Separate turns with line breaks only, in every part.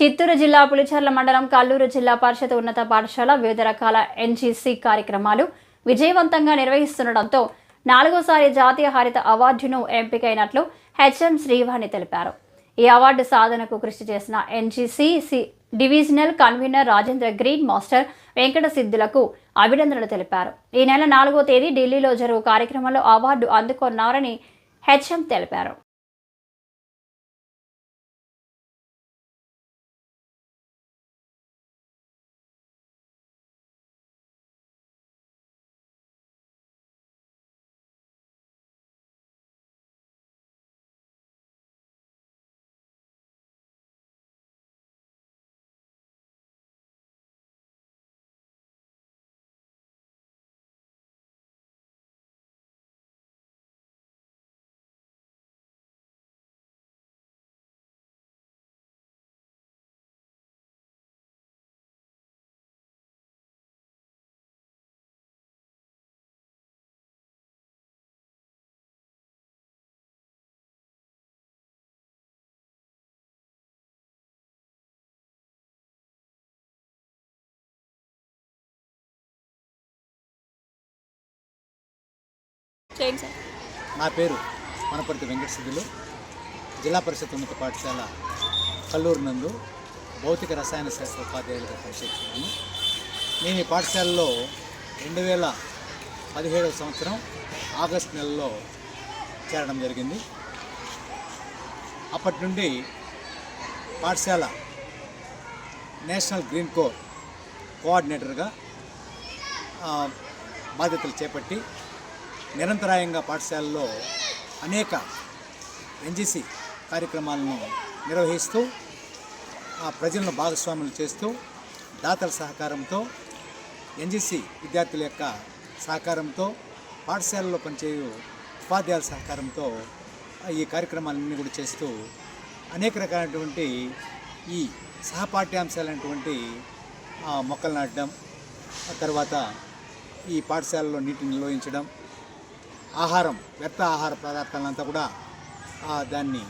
చిత్తూరు జిల్లా పులిచెర్ల మండలం కల్లూరు జిల్లా పరిషత్ ఉన్నత పాఠశాల వివిధ రకాల ఎన్జీసీ కార్యక్రమాలు విజయవంతంగా నిర్వహిస్తుండటంతో నాలుగోసారి జాతీయ హరిత అవార్డును ఎంపికైనట్లు హెచ్ఎం శ్రీవాణి తెలిపారు. ఈ అవార్డు సాధనకు కృషి చేసిన NGC divisional convener Rajendra green master Venkata సిద్ధులకు అభినందనలు తెలిపారు. ఈ నెల నాలుగో తేదీ ఢిల్లీలో జరుగు కార్యక్రమంలో అవార్డు అందుకున్నారని హెచ్ఎం తెలిపారు.
చేయండి సార్.
నా పేరు మనపర్తి వెంకట సిద్ధులు జిల్లా పరిషత్ ఉన్నత పాఠశాల కల్లూరు నందు భౌతిక రసాయన శాస్త్ర ఉపాధ్యాయులుగా పనిచేస్తున్నాను. నేను ఈ పాఠశాలలో రెండు వేల పదిహేడవ సంవత్సరం ఆగస్ట్ నెలలో చేరడం జరిగింది. అప్పటి నుండి పాఠశాల నేషనల్ గ్రీన్ కోర్ కోఆర్డినేటర్గా బాధ్యతలు చేపట్టి నిరంతరాయంగా పాఠశాలలో అనేక ఎన్జిసి కార్యక్రమాలను నిర్వహిస్తూ ఆ ప్రజలను భాగస్వాములు చేస్తూ దాతల సహకారంతో ఎన్జిసి విద్యార్థుల యొక్క సహకారంతో పాఠశాలలో పనిచేయు ఉపాధ్యాయుల సహకారంతో ఈ కార్యక్రమాలన్నీ కూడా చేస్తూ అనేక రకాలైనటువంటి ఈ సహపాఠ్యాంశాలైనటువంటి మొక్కలు నాటడం తర్వాత ఈ పాఠశాలలో నీటిని నిల్వహించడం ఆహారం వ్యర్థ ఆహార పదార్థాలంతా కూడా దాన్ని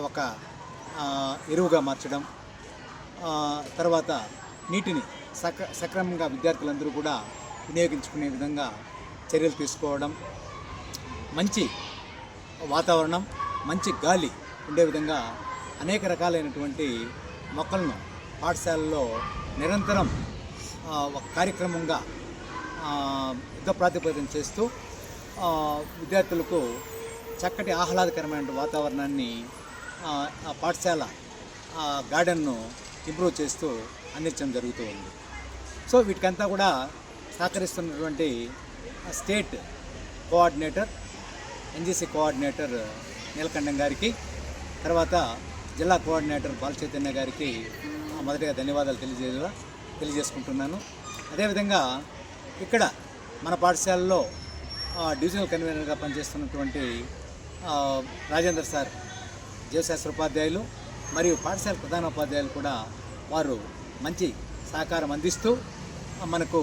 ఒక ఎరువుగా మార్చడం తర్వాత నీటిని సక సక్రమంగా విద్యార్థులందరూ కూడా వినియోగించుకునే విధంగా చర్యలు తీసుకోవడం మంచి వాతావరణం మంచి గాలి ఉండే విధంగా అనేక రకాలైనటువంటి మొక్కలను పాఠశాలలో నిరంతరం ఒక కార్యక్రమంగా యుద్ధ ప్రాతిపదికన చేస్తూ విద్యార్థులకు చక్కటి ఆహ్లాదకరమైన వాతావరణాన్ని ఆ, పాఠశాల ఆ, గార్డెన్ను ఇంప్రూవ్ చేస్తూ అందించడం జరుగుతూ ఉంది. సో వీటికంతా కూడా సహకరిస్తున్నటువంటి state coordinator NGC coordinator Neelakantham గారికి తర్వాత జిల్లా కోఆర్డినేటర్ బాలచైతన్య గారికి మొదటగా మొదటిగా ధన్యవాదాలు తెలియజే తెలియజేసుకుంటున్నాను. అదేవిధంగా ఇక్కడ మన పాఠశాలలో డివిజనల్ కన్వీనర్గా పనిచేస్తున్నటువంటి రాజేందర్ సార్ జీవశాస్త్ర ఉపాధ్యాయులు మరియు పాఠశాల ప్రధాన ఉపాధ్యాయులు కూడా వారు మంచి సహకారం అందిస్తూ మనకు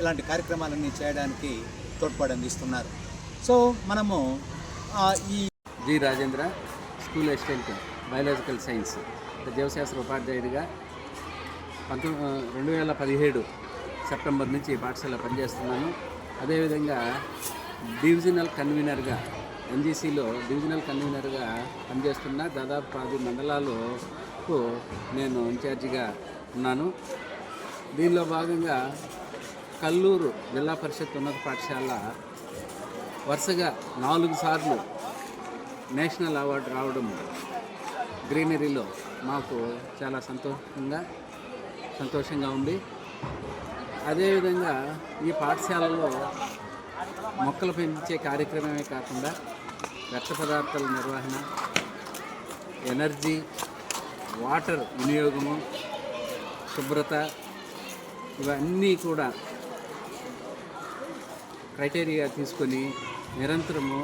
ఇలాంటి కార్యక్రమాలన్నీ చేయడానికి తోడ్పాటు అందిస్తున్నారు. సో మనము ఈ
G. Rajendra school assistant biological science జీవశాస్త్ర ఉపాధ్యాయుడిగా పంతొమ్మిది రెండు వేల పదిహేడు సెప్టెంబర్ నుంచి పాఠశాల పనిచేస్తున్నాను. అదేవిధంగా డివిజనల్ కన్వీనర్గా ఎన్జీసీలో డివిజనల్ కన్వీనర్గా పనిచేస్తున్న దాదాపు పది మండలాలకు నేను ఇన్ఛార్జిగా ఉన్నాను. దీనిలో భాగంగా కల్లూరు జిల్లా పరిషత్ ఉన్నత పాఠశాల వరుసగా నాలుగు సార్లు నేషనల్ అవార్డు రావడం గ్రీనరీలో మాకు చాలా సంతోషంగా సంతోషంగా ఉంది. అదేవిధంగా ఈ పాఠశాలలో మొక్కలు పెంచే కార్యక్రమమే కాకుండా వ్యర్థ పదార్థాల నిర్వహణ ఎనర్జీ వాటర్ వినియోగము శుభ్రత ఇవన్నీ కూడా క్రైటీరియా తీసుకొని నిరంతరము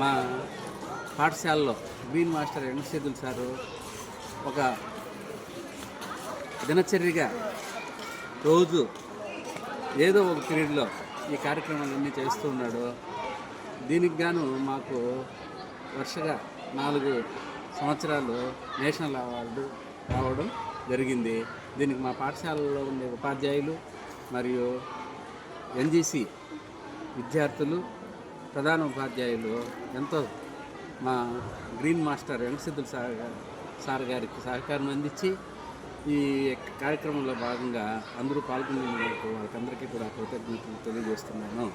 మా పాఠశాలలో బీన్ మాస్టర్ ఎండసేదులు సారు ఒక దినచర్యగా రోజు ఏదో ఒక పీరియడ్లో ఈ కార్యక్రమాలన్నీ చేస్తూ ఉన్నాడు. దీనికి గాను మాకు వరుసగా నాలుగు సంవత్సరాలు నేషనల్ అవార్డు రావడం జరిగింది. దీనికి మా పాఠశాలలో ఉండే ఉపాధ్యాయులు మరియు ఎన్జీసీ విద్యార్థులు ప్రధాన ఉపాధ్యాయులు ఎంతో మా గ్రీన్ మాస్టర్ వెంకసిద్ధుల సార్ సార్ గారికి సహకారం అందించి ఈ కార్యక్రమంలో భాగంగా అందరూ పాల్గొనేందుకు వాళ్ళకందరికీ కూడా కృతజ్ఞతలు తెలియజేస్తున్నాను.